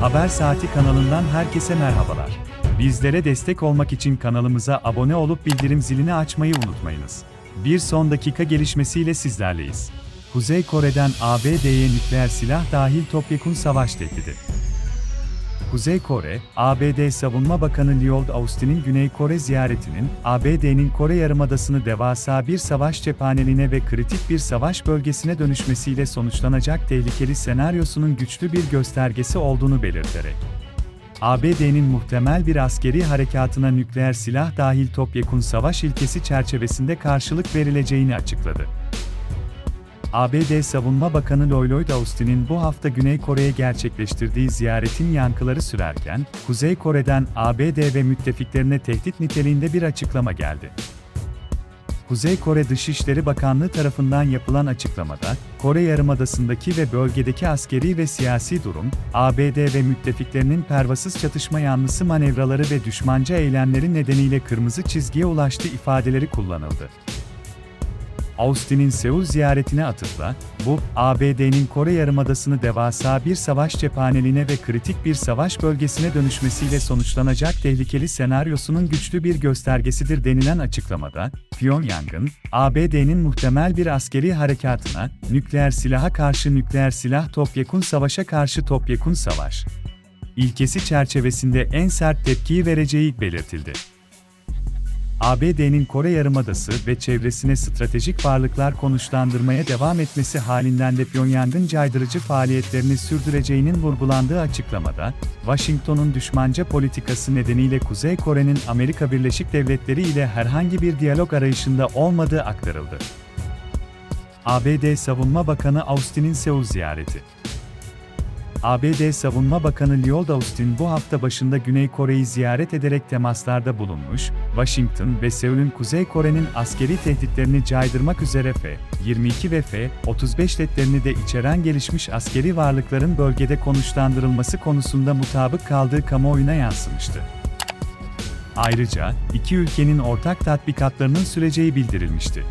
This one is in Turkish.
Haber Saati kanalından herkese merhabalar. Bizlere destek olmak için kanalımıza abone olup bildirim zilini açmayı unutmayınız. Bir son dakika gelişmesiyle sizlerleyiz. Kuzey Kore'den ABD'ye nükleer silah dahil topyekun savaş tehdidi. Kuzey Kore, ABD Savunma Bakanı Lloyd Austin'in Güney Kore ziyaretinin, ABD'nin Kore Yarımadası'nı devasa bir savaş cephaneliğine ve kritik bir savaş bölgesine dönüşmesiyle sonuçlanacak tehlikeli senaryosunun güçlü bir göstergesi olduğunu belirterek, ABD'nin muhtemel bir askeri harekatına nükleer silah dahil topyekun savaş ilkesi çerçevesinde karşılık verileceğini açıkladı. ABD Savunma Bakanı Lloyd Austin'in bu hafta Güney Kore'ye gerçekleştirdiği ziyaretin yankıları sürerken, Kuzey Kore'den ABD ve müttefiklerine tehdit niteliğinde bir açıklama geldi. Kuzey Kore Dışişleri Bakanlığı tarafından yapılan açıklamada, Kore Yarımadası'ndaki ve bölgedeki askeri ve siyasi durum, ABD ve müttefiklerinin pervasız çatışma yanlısı manevraları ve düşmanca eylemleri nedeniyle kırmızı çizgiye ulaştı ifadeleri kullanıldı. Austin'in Seul ziyaretine atıfla, bu, ABD'nin Kore Yarımadası'nı devasa bir savaş cephaneliğine ve kritik bir savaş bölgesine dönüşmesiyle sonuçlanacak tehlikeli senaryosunun güçlü bir göstergesidir denilen açıklamada, Pyongyang'ın, ABD'nin muhtemel bir askeri harekatına, nükleer silaha karşı nükleer silah topyekun savaşa karşı topyekun savaş, ilkesi çerçevesinde en sert tepkiyi vereceği belirtildi. ABD'nin Kore Yarımadası ve çevresine stratejik varlıklar konuşlandırmaya devam etmesi halinden de Pyongyang'ın caydırıcı faaliyetlerini sürdüreceğinin vurgulandığı açıklamada, Washington'un düşmanca politikası nedeniyle Kuzey Kore'nin Amerika Birleşik Devletleri ile herhangi bir diyalog arayışında olmadığı aktarıldı. ABD Savunma Bakanı Austin'in Seul ziyareti ABD Savunma Bakanı Lloyd Austin bu hafta başında Güney Kore'yi ziyaret ederek temaslarda bulunmuş, Washington ve Seul'ün Kuzey Kore'nin askeri tehditlerini caydırmak üzere F-22 ve F-35 jetlerini de içeren gelişmiş askeri varlıkların bölgede konuşlandırılması konusunda mutabık kaldığı kamuoyuna yansımıştı. Ayrıca, iki ülkenin ortak tatbikatlarının süreceği bildirilmişti.